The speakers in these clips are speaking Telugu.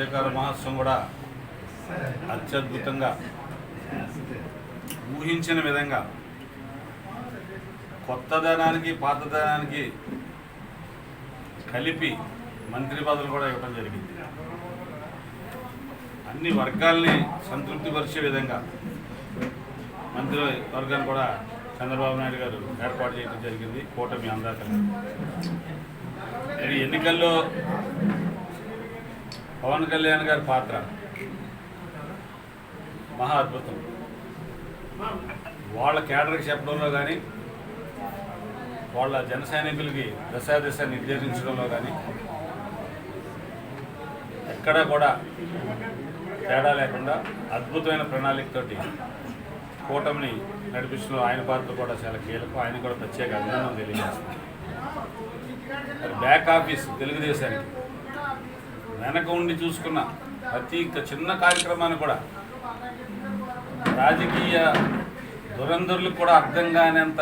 చంద్రశేఖర మహోత్సవం కూడా అత్యద్భుతంగా ఊహించిన విధంగా కొత్తదనానికి పాతదనానికి కలిపి మంత్రి పదవులు కూడా ఇవ్వడం జరిగింది. అన్ని వర్గాల్ని సంతృప్తిపరిచే విధంగా మంత్రి వర్గాన్ని కూడా చంద్రబాబు నాయుడు గారు ఏర్పాటు చేయడం జరిగింది. కూటమి అందాక. ఎన్నికల్లో పవన్ కళ్యాణ్ గారి పాత్ర. మహా అద్భుతం. వాళ్ళ కేడర్కి చెప్పడంలో కానీ వాళ్ళ జన సైనికులకి దశాదిశ నిర్దేశించడంలో కానీ ఎక్కడా కూడా తేడా లేకుండా అద్భుతమైన ప్రణాళికతోటి కూటమిని నడిపించడంలో ఆయన పాత్ర కూడా చాలా కీలకం. ఆయన కూడా ప్రత్యేక అభినందన తెలియజేస్తుంది బ్యాక్ ఆఫీస్ తెలుగుదేశానికి వెనక ఉండి చూసుకున్న ప్రతి చిన్న కార్యక్రమాన్ని కూడా రాజకీయ దురంధరులకు కూడా అర్థం కానింత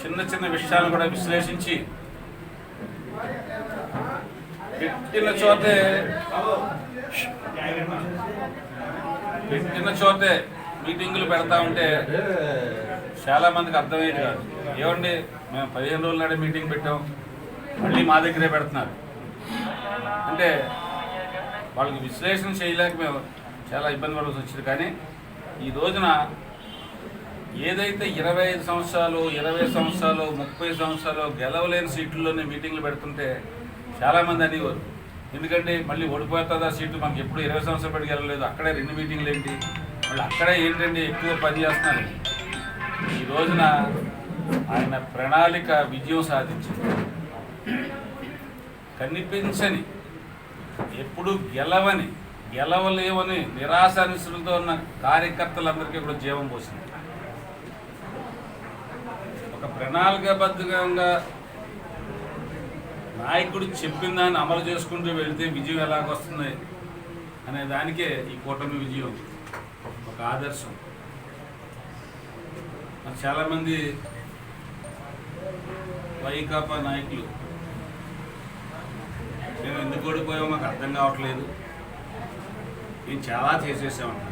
చిన్న చిన్న విషయాలను కూడా విశ్లేషించి పెట్టిన చోటే పెట్టిన చోటే మీటింగులు పెడతా ఉంటే చాలా మందికి అర్థమయ్యేది కాదు. ఏమండి మేము పదిహేను రోజుల నాడే మీటింగ్ పెట్టాం మళ్ళీ మా దగ్గరే పెడుతున్నారు. అంటే వాళ్ళకి విశ్లేషణ చేయలేక మేము చాలా ఇబ్బంది పడాల్సి వచ్చింది. కానీ ఈ రోజున ఏదైతే ఇరవై ఐదు సంవత్సరాలు ఇరవై సంవత్సరాలు ముప్పై సంవత్సరాలు గెలవలేని సీట్లలోనే మీటింగ్లు పెడుతుంటే చాలామంది అనేవారు. ఎందుకంటే మళ్ళీ ఓడిపోతుందా సీట్లు మనకి ఎప్పుడు ఇరవై సంవత్సరాలు పెట్టి గెలవలేదు. అక్కడే రెండు మీటింగ్లు ఏంటి? మళ్ళీ అక్కడే ఏంటంటే ఎక్కువ పని చేస్తున్నారు. ఈ రోజున ఆయన ప్రణాళిక విజయం సాధించింది. కనిపించని ఎప్పుడు గెలవని గెలవలేవని నిరాశానిసులతో ఉన్న కార్యకర్తలందరికీ కూడా జీవం పోసింది. ఒక ప్రణాళికాబద్ధంగా నాయకుడు చెప్పిన దాన్ని అమలు చేసుకుంటూ వెళితే విజయం ఎలాగొస్తుంది అనే దానికే ఈ కూటమి విజయం. ఒక ఆదర్శం. చాలామంది వైకాపా నాయకులు మేము ఎందుకు ఓడిపోయామో మాకు అర్థం కావట్లేదు. మేము చాలా చేసేసామంట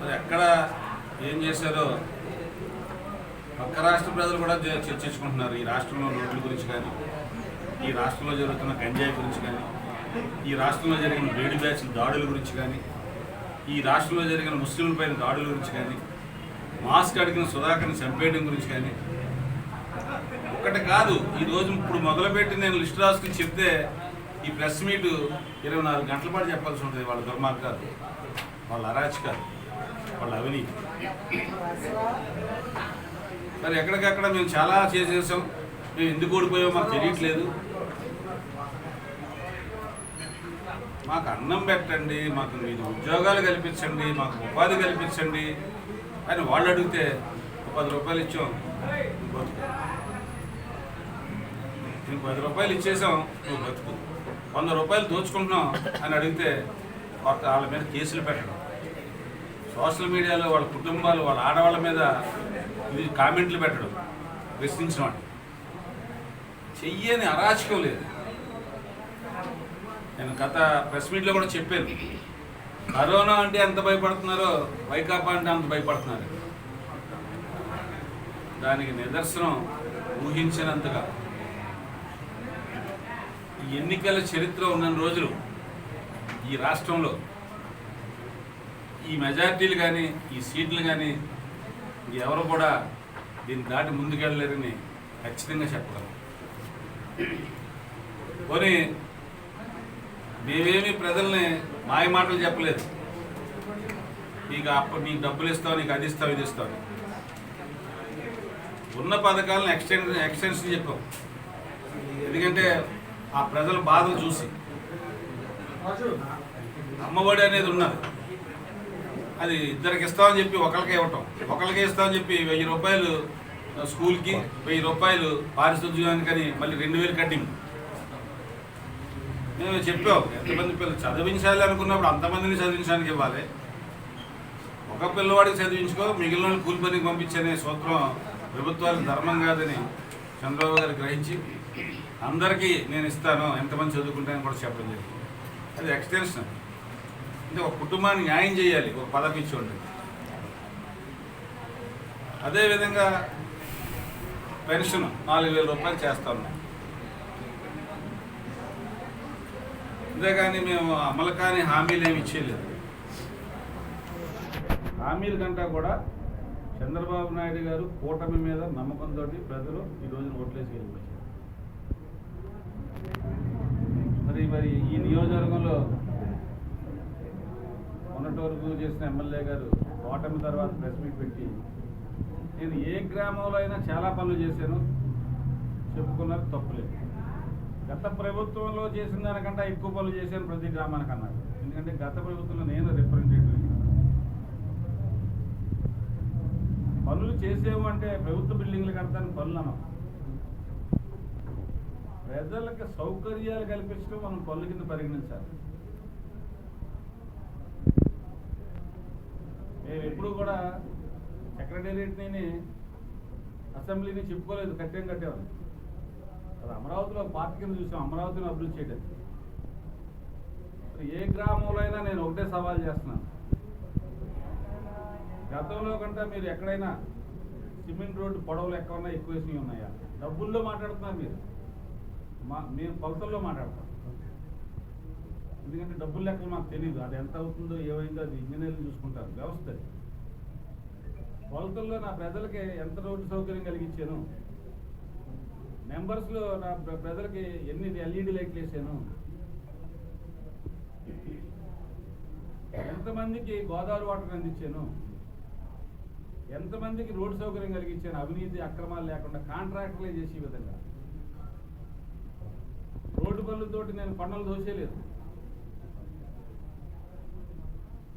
మరి ఎక్కడ ఏం చేశారో పక్క రాష్ట్ర ప్రజలు కూడా చర్చించుకుంటున్నారు. ఈ రాష్ట్రంలో రోడ్ల గురించి కానీ ఈ రాష్ట్రంలో జరుగుతున్న గంజాయి గురించి కానీ ఈ రాష్ట్రంలో జరిగిన వేడి బ్యాచ్ల దాడుల గురించి కానీ ఈ రాష్ట్రంలో జరిగిన ముస్లింలపైన దాడుల గురించి కానీ మాస్క్ అడిగిన సుధాకర్ని చంపేయడం గురించి కానీ ఒక్కటి కాదు ఈ రోజు ఇప్పుడు మొదలుపెట్టి నేను లిస్ట్ రాసుకుని చెప్తే ఈ ప్రెస్ మీట్ ఇరవై నాలుగు గంటల పాటు చెప్పాల్సి ఉంటుంది వాళ్ళ దుర్మార్గాలు వాళ్ళ అరాచకాలు వాళ్ళ అవినీతి. మరి ఎక్కడికక్కడ మేము చాలా చేసేసాం. మేము ఎందుకు ఓడిపోయామో మాకు తెలియట్లేదు. మాకు అన్నం పెట్టండి మాకు మీరు ఉద్యోగాలు కల్పించండి మాకు ఉపాధి కల్పించండి అని వాళ్ళు అడిగితే పది రూపాయలు ఇచ్చాం నువ్వు బతుకు నీకు పది రూపాయలు ఇచ్చేసాం నువ్వు బతుకు. వంద రూపాయలు దోచుకుంటున్నాం అని అడిగితే వాళ్ళ వాళ్ళ మీద కేసులు పెట్టడం. సోషల్ మీడియాలో వాళ్ళ కుటుంబాలు వాళ్ళ ఆడవాళ్ళ మీద ఇది కామెంట్లు పెట్టడం ప్రశ్నించిన వాడు చెయ్యని అరాచకం లేదు. నేను గత ప్రెస్ మీట్లో కూడా చెప్పాను. కరోనా అంటే ఎంత భయపడుతున్నారో వైకాపా అంటే అంత భయపడుతున్నారు. దానికి నిదర్శనం ఊహించినంతగా. ఎన్నికల చరిత్ర ఉన్న రోజులు ఈ రాష్ట్రంలో ఈ మెజార్టీలు కానీ ఈ సీట్లు కానీ ఎవరు కూడా దీన్ని దాటి ముందుకెళ్ళలేరని ఖచ్చితంగా చెప్పగలం. పోనీ మేమేమి ప్రజల్ని మాయ మాటలు చెప్పలేదు. నీకు అప్ప నీకు డబ్బులు ఇస్తావు నీకు అది ఇస్తావు ఇది ఇస్తావు ఉన్న పథకాలను ఎక్స్టెండ్ ఎక్స్టెన్షన్ చెప్పాం. ఎందుకంటే ఆ ప్రజల బాధను చూసి. అమ్మఒడి అనేది ఉన్నది. అది ఇద్దరికి ఇస్తామని చెప్పి ఒకరికే ఇవ్వటం. ఒకరికే ఇస్తామని చెప్పి వెయ్యి రూపాయలు స్కూల్కి వెయ్యి రూపాయలు పారిశుద్ధ్యానికని మళ్ళీ రెండు వేలు కట్టింగ్ మేము చెప్పాం ఎంతమంది పిల్లలు చదివించాలి అనుకున్నప్పుడు అంతమందిని చదివించడానికి ఇవ్వాలి. ఒక పిల్లవాడికి చదివించుకో మిగిలిన వాళ్ళు కూలి పనికి పంపించనే సూత్రం ప్రభుత్వానికి ధర్మం కాదని చంద్రబాబు గారు గ్రహించి అందరికీ నేను ఇస్తాను ఎంతమంది చదువుకుంటానని కూడా చెప్పడం జరిగింది. అది ఎక్స్టెన్షన్. అంటే ఒక కుటుంబాన్ని న్యాయం చేయాలి ఒక పదవి ఇచ్చి ఉండేది అదేవిధంగా పెన్షన్ నాలుగు వేల రూపాయలు చేస్తా ఉన్నాం అంతేగాని మేము అమలు కాని హామీలు ఏమి ఇచ్చేయలేదు. హామీల కంటా కూడా చంద్రబాబు నాయుడు గారు కూటమి మీద నమ్మకంతో ప్రజలు ఈ రోజున ఓట్లేసి వెళ్ళిపోయారు మరి మరి ఈ నియోజకవర్గంలో మొన్నటి వరకు చేసిన ఎమ్మెల్యే గారు ఓటమి తర్వాత ప్రెస్ మీట్ పెట్టి నేను ఏ గ్రామంలో అయినా చాలా పనులు చేశాను. చెప్పుకున్నారు తప్పులేదు. గత ప్రభుత్వంలో చేసిన దానికంటే ఎక్కువ పనులు చేశాను ప్రతి గ్రామానికి అన్నారు ఎందుకంటే గత ప్రభుత్వంలో నేను రిప్రజెంటేటివ్ పనులు చేసేవంటే ప్రభుత్వ బిల్డింగ్లు కడతాను పనులు అనం ప్రజలకు సౌకర్యాలు కల్పించడం మనం పనుల కింద పరిగణించాలి. మేము ఎప్పుడు కూడా సెక్రటేరియట్ని అసెంబ్లీని చెప్పుకోలేదు కట్టేం కట్టేవాళ్ళు అది అమరావతిలో పార్టీ కింద చూసాం అమరావతిని అభివృద్ధి చేయడానికి. ఏ గ్రామంలో అయినా నేను ఒకటే సవాల్ చేస్తున్నాను. గతంలో కంటే మీరు ఎక్కడైనా సిమెంట్ రోడ్డు పొడవులు ఎక్కడన్నా ఎక్కువ వేసినవి ఉన్నాయా? డబ్బుల్లో మాట్లాడుతున్నారు మీరు. మా మేము కొలతల్లో మాట్లాడతాం. ఎందుకంటే డబ్బులు లెక్కలు మాకు తెలియదు అది ఎంత అవుతుందో ఏమైందో అది ఇంజనీర్లు చూసుకుంటారు. వ్యవస్థ కొలతల్లో నా ప్రజలకి ఎంత రోడ్డు సౌకర్యం కలిగించాను? మెంబర్స్లో నా ప్ర- ప్రజలకి ఎన్ని ఎల్ఈడి లైట్లు వేసాను? ఎంతమందికి గోదావరి వాటర్ అందించాను? ఎంతమందికి రోడ్డు సౌకర్యం కలిగించాను? అవినీతి అక్రమాలు లేకుండా కాంట్రాక్టర్లే చేసే విధంగా. రోడ్డు నేను పన్నులు దోసేయలేదు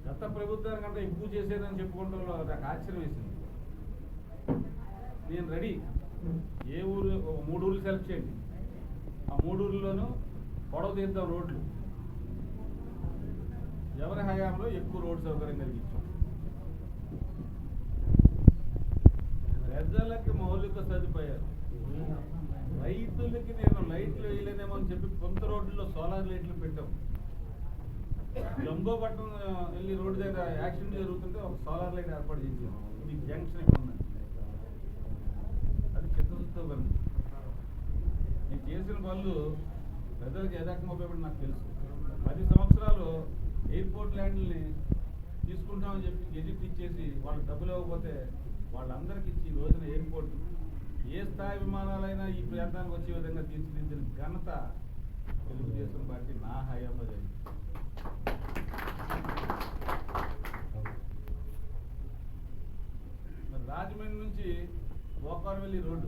గత ప్రభుత్వానికంటే ఎక్కువ చేసేదని చెప్పుకుంటాలో నాకు ఆశ్చర్యం వేసింది. నేను రెడీ. ఏ ఊరు మూడు ఊర్లు సెలెక్ట్ చేయండి. ఆ మూడు ఊర్లలోనూ పొడవ తీద్దాం రోడ్లు. ఎవరి హయాంలో ఎక్కువ రోడ్ సౌకర్యం కలిగించాం ప్రజలకి మౌలిక సదుపాయాలు. రైతులకి నేను లైట్లు వేయలేనేమో అని చెప్పి కొంత రోడ్లలో సోలార్ లైట్లు పెట్టాం. జంబోపట్నం ఆ, వెళ్ళి రోడ్డు దగ్గర యాక్సిడెంట్ జరుగుతుంటే ఒక సోలార్ లైట్ ఏర్పాటు చేసాం ఇది జంక్షన్ ఇక్కడ అది చిత్తశుద్ధితో పని నేను చేసిన పనులు ప్రజలకు ఏదాకం ఉపయోగపడి నాకు తెలుసు. పది సంవత్సరాలు ఎయిర్పోర్ట్ ల్యాండ్ని తీసుకుంటామని చెప్పి గెజిట్ ఇచ్చేసి వాళ్ళకి డబ్బులు ఇవ్వకపోతే వాళ్ళందరికీ ఇచ్చి ఈ రోజున ఎయిర్పోర్ట్ ఏ స్థాయి విమానాలైనా ఈ ప్రాంతానికి వచ్చే విధంగా తీర్చిదిద్దిన ఘనత తెలుగుదేశం పార్టీ నా హయాంలో జరిగింది. మరి రాజమండ్రి నుంచి గోపాలవెల్లి రోడ్డు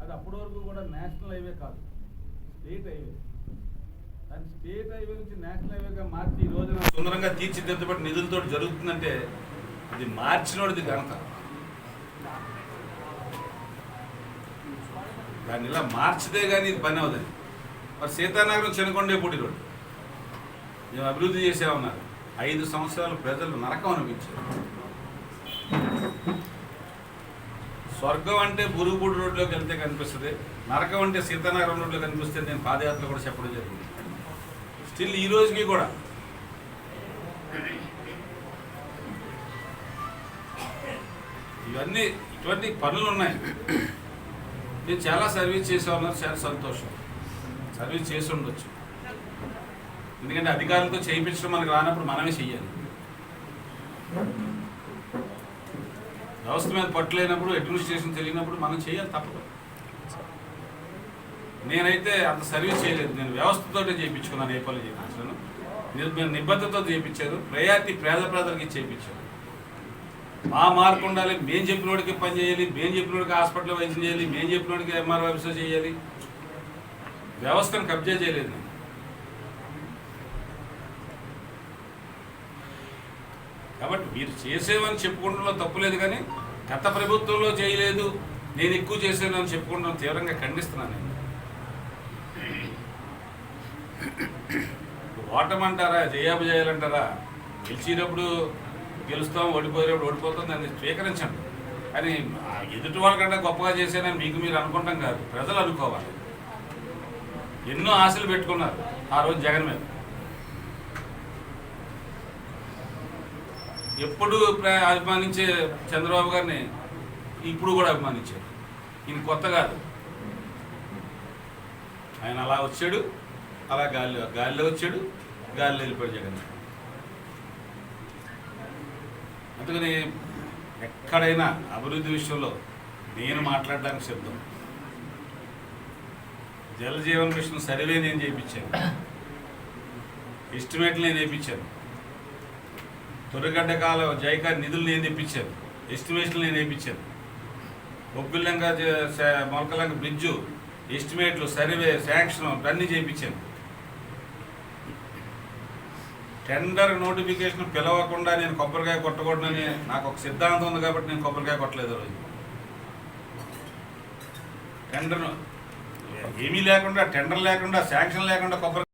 అది అప్పటి వరకు కూడా నేషనల్ హైవే కాదు స్టేట్ హైవే. దాన్ని స్టేట్ హైవే నుంచి నేషనల్ హైవేగా మార్చి ఈ రోజున సుందరంగా తీర్చిదిద్దబడి నిధులతో జరుగుతుందంటే ఇది మార్చినోడిది ఘనత. దాన్ని ఇలా మార్చితే కానీ ఇది పని అవుతుంది మరి సీతానగరం చెనకొండేపూడి రోడ్డు. మేము అభివృద్ధి చేసామన్నారు ఐదు సంవత్సరాలు ప్రజలు నరకం అనిపించారు. స్వర్గం అంటే బురుగుపూడి రోడ్లోకి వెళ్తే కనిపిస్తుంది. నరకం అంటే సీతానగరం రోడ్లో కనిపిస్తే నేను పాదయాత్ర కూడా చెప్పడం జరిగింది. స్టిల్ ఈ రోజుకి కూడా. ఇవన్నీ ఇటువంటి పనులు ఉన్నాయి నేను చాలా సర్వీస్ చేసే చాలా సంతోషం. సర్వీస్ చేసి ఉండొచ్చు ఎందుకంటే అధికారులతో చేయించడం మనకు రానప్పుడు మనమే చెయ్యాలి. వ్యవస్థ మీద పట్టలేనప్పుడు అడ్మినిస్ట్రేషన్ తెలియనప్పుడు మనం చేయాలి తప్పదు. నేనైతే అంత సర్వీస్ చేయలేదు. నేను వ్యవస్థతో చేయించుకున్నాను ఏ పనులు చేయించాను నేను నిబద్ధతతో చేయించారు. ప్రయారిటీ పేద ప్రజలకి చేయించారు. మా మార్పు ఉండాలి. మేము చెప్పినోడికి పని చేయాలి. మేము చెప్పినోడికి హాస్పిటల్ వైద్యం చేయాలి. మేము చెప్పినోడికి ఎంఆర్ఓ ఆఫీసర్ చేయాలి. వ్యవస్థను కబ్జా చేయలేదు నేను. కాబట్టి మీరు చేసేవని చెప్పుకుంటంలో తప్పులేదు కానీ గత ప్రభుత్వంలో చేయలేదు. నేను ఎక్కువ చేశాను అని చెప్పుకుంటాం తీవ్రంగా ఖండిస్తున్నాను నేను. ఓటమంటారా చేయాలంటారా? గెలిచినప్పుడు గెలుస్తాం ఓడిపోయేటప్పుడు ఓడిపోతాం దాన్ని స్వీకరించండి. కానీ ఎదుటి వాళ్ళకంటే గొప్పగా చేశానని మీకు మీరు అనుకుంటాం కాదు ప్రజలు అనుకోవాలి. ఎన్నో ఆశలు పెట్టుకున్నారు ఆ రోజు జగన్ మీద. ఎప్పుడు ప్ర- అభిమానించే చంద్రబాబు గారిని ఇప్పుడు కూడా అభిమానించారు. ఈయన కొత్త కాదు. ఆయన అలా వచ్చాడు అలా గాలి గాలిలో వచ్చాడు గాలిలో వెళ్ళిపోయాడు జగన్. అందుకని ఎక్కడైనా అభివృద్ధి విషయంలో నేను మాట్లాడడానికి సిద్ధం. జల జీవన మిషన్ సర్వే నేను చేయించాను. ఎస్టిమేట్లు నేను వేయించాను. తొరగడ్డ కాల జైకా నిధులు నేను తెప్పించాను. ఎస్టిమేట్లు నేను వేయించాను. బొబ్బిల్లంగా మొలకలంగా బ్రిడ్జు ఎస్టిమేట్లు సర్వే శాంక్షన్ అన్నీ చేయించాను. టెండర్ నోటిఫికేషన్ పిలవకుండా నేను కొబ్బరికాయ కొట్టకూడదని నాకు ఒక సిద్ధాంతం ఉంది కాబట్టి నేను కొబ్బరికాయ కొట్టలేదు రోజు. టెండర్ ఏమీ లేకుండా టెండర్ లేకుండా శాంక్షన్ లేకుండా కొబ్బరి